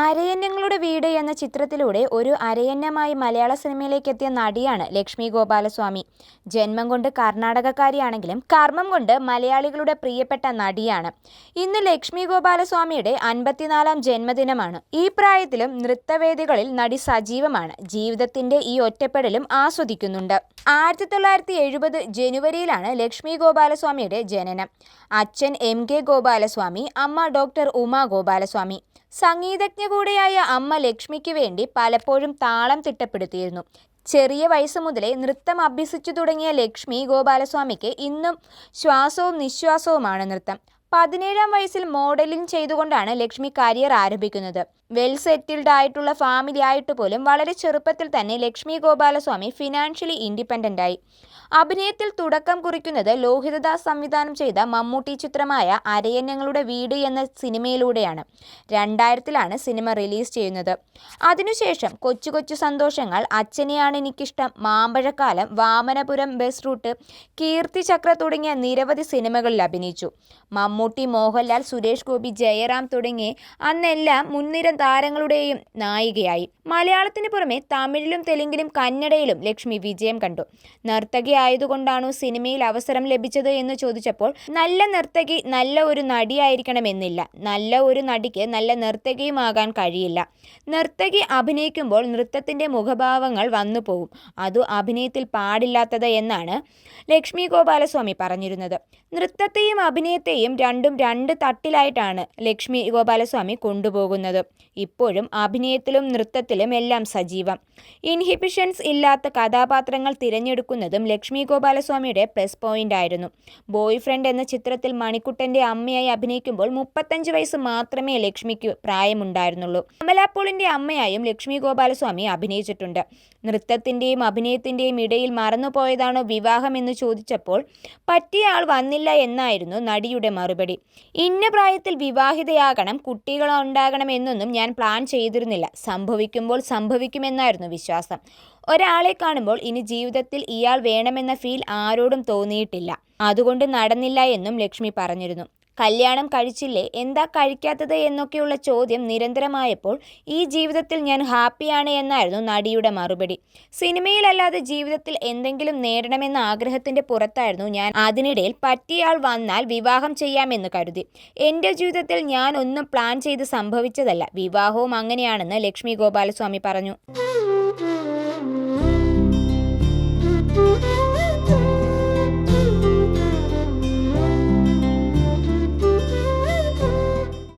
അരയന്നങ്ങളുടെ വീട് എന്ന ചിത്രത്തിലൂടെ ഒരു അരയന്നമായി മലയാള സിനിമയിലേക്ക് എത്തിയ നടിയാണ് ലക്ഷ്മി ഗോപാലസ്വാമി. ജന്മം കൊണ്ട് കർണാടകക്കാരിയാണെങ്കിലും കർമ്മം കൊണ്ട് മലയാളികളുടെ പ്രിയപ്പെട്ട നടിയാണ്. ഇന്ന് ലക്ഷ്മി ഗോപാലസ്വാമിയുടെ അൻപത്തിനാലാം ജന്മദിനമാണ്. ഈ പ്രായത്തിലും നൃത്തവേദികളിൽ നടി സജീവമാണ്. ജീവിതത്തിന്റെ ഈ ഒറ്റപ്പെടലും ആസ്വദിക്കുന്നുണ്ട്. ആയിരത്തി തൊള്ളായിരത്തി എഴുപത് ജനുവരിയിലാണ് ലക്ഷ്മി ഗോപാലസ്വാമിയുടെ ജനനം. അച്ഛൻ എം കെ ഗോപാലസ്വാമി അമ്മ ഡോക്ടർ ഉമ ഗോപാലസ്വാമി. സംഗീതജ്ഞ കൂടിയായ അമ്മ ലക്ഷ്മിക്ക് വേണ്ടി പലപ്പോഴും താളം തിട്ടപ്പെടുത്തിയിരുന്നു. ചെറിയ വയസ്സ് മുതലേ നൃത്തം അഭ്യസിച്ചു തുടങ്ങിയ ലക്ഷ്മി ഗോപാലസ്വാമിക്ക് ഇന്നും ശ്വാസവും നിശ്വാസവുമാണ് നൃത്തം. പതിനേഴാം വയസ്സിൽ മോഡലിംഗ് ചെയ്തുകൊണ്ടാണ് ലക്ഷ്മി കരിയർ ആരംഭിക്കുന്നത്. വെൽ സെറ്റിൽഡ് ആയിട്ടുള്ള ഫാമിലി ആയിട്ട് പോലും വളരെ ചെറുപ്പത്തിൽ തന്നെ ലക്ഷ്മി ഗോപാലസ്വാമി ഫിനാൻഷ്യലി ഇൻഡിപെൻഡന്റ് ആയി. അഭിനയത്തിൽ തുടക്കം കുറിക്കുന്നത് ലോഹിതദാസ് സംവിധാനം ചെയ്ത മമ്മൂട്ടി ചിത്രമായ അരയന്നങ്ങളുടെ വീട് എന്ന സിനിമയിലൂടെയാണ്. രണ്ടായിരത്തിലാണ് സിനിമ റിലീസ് ചെയ്യുന്നത്. അതിനുശേഷം കൊച്ചു കൊച്ചു സന്തോഷങ്ങൾ അച്ഛനെയാണ് എനിക്കിഷ്ടം മാമ്പഴക്കാലം വാമനപുരം ബസ് റൂട്ട് കീർത്തി ചക്ര തുടങ്ങിയ നിരവധി സിനിമകളിൽ അഭിനയിച്ചു. മമ്മൂട്ടി മോഹൻലാൽ സുരേഷ് ഗോപി ജയറാം തുടങ്ങി അന്നെല്ലാം മുൻനിര താരങ്ങളുടെയും നായികയായി. മലയാളത്തിന് പുറമെ തമിഴിലും തെലുങ്കിലും കന്നഡയിലും ലക്ഷ്മി വിജയം കണ്ടു. നർത്തകി ആയതുകൊണ്ടാണോ സിനിമയിൽ അവസരം ലഭിച്ചത് എന്ന് ചോദിച്ചപ്പോൾ നല്ല നർത്തകി നല്ല ഒരു നടിയായിരിക്കണമെന്നില്ല. നല്ല ഒരു നടിക്ക് നല്ല നർത്തകിയുമാകാൻ കഴിയില്ല. നർത്തകി അഭിനയിക്കുമ്പോൾ നൃത്തത്തിന്റെ മുഖഭാവങ്ങൾ വന്നു പോകും. അതു അഭിനയത്തിൽ പാടില്ലാത്തത് എന്നാണ് ലക്ഷ്മി ഗോപാലസ്വാമി പറഞ്ഞിരുന്നത്. നൃത്തത്തെയും അഭിനയത്തെയും രണ്ടും രണ്ട് തട്ടിലായിട്ടാണ് ലക്ഷ്മി ഗോപാലസ്വാമി കൊണ്ടുപോകുന്നത്. ഇപ്പോഴും അഭിനയത്തിലും നൃത്തത്തിലും എല്ലാം സജീവം. ഇൻഹിബിഷൻസ് ഇല്ലാത്ത കഥാപാത്രങ്ങൾ തിരഞ്ഞെടുക്കുന്നതും ലക്ഷ്മി ഗോപാലസ്വാമിയുടെ പ്ലസ് പോയിന്റ് ആയിരുന്നു. ബോയ് ഫ്രണ്ട് എന്ന ചിത്രത്തിൽ മണിക്കുട്ടന്റെ അമ്മയായി അഭിനയിക്കുമ്പോൾ മുപ്പത്തഞ്ച് വയസ്സ് മാത്രമേ ലക്ഷ്മിക്ക് പ്രായമുണ്ടായിരുന്നുള്ളൂ. കമലാപ്പോളിന്റെ അമ്മയായും ലക്ഷ്മി ഗോപാലസ്വാമി അഭിനയിച്ചിട്ടുണ്ട്. നൃത്തത്തിന്റെയും അഭിനയത്തിന്റെയും ഇടയിൽ മറന്നുപോയതാണോ വിവാഹം എന്ന് ചോദിച്ചപ്പോൾ പറ്റിയ ആൾ വന്നില്ല എന്നായിരുന്നു നടിയുടെ മറുപടി. ഇന്ന പ്രായത്തിൽ വിവാഹിതയാകണം കുട്ടികൾ ഉണ്ടാകണം എന്നൊന്നും ഞാൻ പ്ലാൻ ചെയ്തിരുന്നില്ല. സംഭവിക്കുമ്പോൾ സംഭവിക്കുമെന്നായിരുന്നു വിശ്വാസം. ഒരാളെ കാണുമ്പോൾ ഇനി ജീവിതത്തിൽ ഇയാൾ വേണമെന്ന ഫീൽ ആരോടും തോന്നിയിട്ടില്ല. അതുകൊണ്ട് നടന്നില്ല എന്നും ലക്ഷ്മി പറഞ്ഞിരുന്നു. കല്യാണം കഴിച്ചില്ലേ? എന്താ കഴിക്കാത്തത് എന്നൊക്കെയുള്ള ചോദ്യം നിരന്തരമായപ്പോൾ ഈ ജീവിതത്തിൽ ഞാൻ ഹാപ്പിയാണ് എന്നായിരുന്നു നടിയുടെ മറുപടി. സിനിമയിലല്ലാതെ ജീവിതത്തിൽ എന്തെങ്കിലും നേടണമെന്ന ആഗ്രഹത്തിന്റെ പുറത്തായിരുന്നു ഞാൻ. അതിനിടയിൽ പറ്റിയാൾ വന്നാൽ വിവാഹം ചെയ്യാമെന്ന് കരുതി. എന്റെ ജീവിതത്തിൽ ഞാൻ ഒന്നും പ്ലാൻ ചെയ്ത് സംഭവിച്ചതല്ല. വിവാഹവും അങ്ങനെയാണെന്ന് ലക്ഷ്മി ഗോപാലസ്വാമി പറഞ്ഞു.